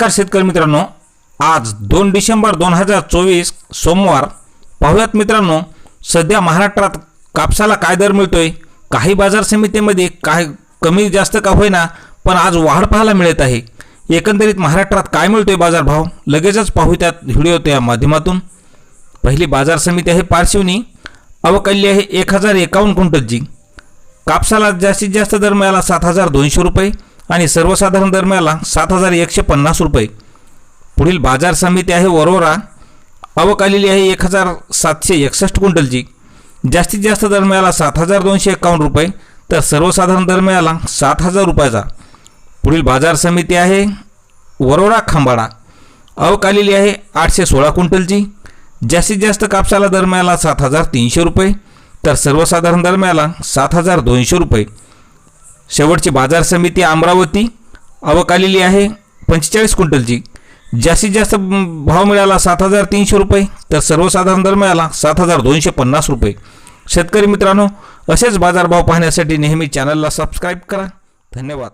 नमस्कार शेतकरी मित्रांनो. आज दोन डिसेंबर दोन हजार चोवीस सोमवार पाहूयात मित्रांनो सध्या महाराष्ट्रात कापसाला काय दर मिळतोय? काही बाजार समितीमध्ये काय कमी जास्त का होईना पण आज वाढ पाहायला मिळत आहे. एकंदरीत महाराष्ट्रात काय मिळतोय बाजारभाव? लगेचच पाहू त्यात व्हिडिओ त्या माध्यमातून. पहिली बाजार समिती आहे पारशिवनी. अवकल्य आहे एक हजार एकावन्न क्विंटलची. कापसाला जास्तीत जास्त दर मिळाला सात हजार दोनशे रुपये. आणि सर्वसाधारण दरम्याला सात हजार एकशे पन्नास रुपये. पुढील बाजार समिती आहे वरोरा. आवक आलेली आहे एक हजार सातशे एकसष्ट क्विंटलची. जास्तीत जास्त दरम्याला सात हजार दोनशे एकावन्न रुपये. तर सर्वसाधारण दरम्याला सात हजार रुपयाचा. पुढील बाजार समिती आहे वरोरा खांबाडा. आवक आलेली आहे आठशे सोळा क्विंटलची. जास्तीत जास्त कापसाला दरम्याला सात हजार तीनशे रुपये. तर सर्वसाधारण दरम्याला सात हजार दोनशे रुपये. शेवटची बाजार समिती अमरावती आवक आलेली आहे. पंचेचाळीस क्विंटलची. जास्तीत जास्त भाव मिळाला सात हजार तीनशे रुपये तर सर्वसाधारण दर मिळाला सात हजार दोनशे पन्नास रुपये. शेतकरी मित्रांनो असेच बाजारभाव पाहण्यासाठी नेहमी चॅनलला सबस्क्राईब करा. धन्यवाद.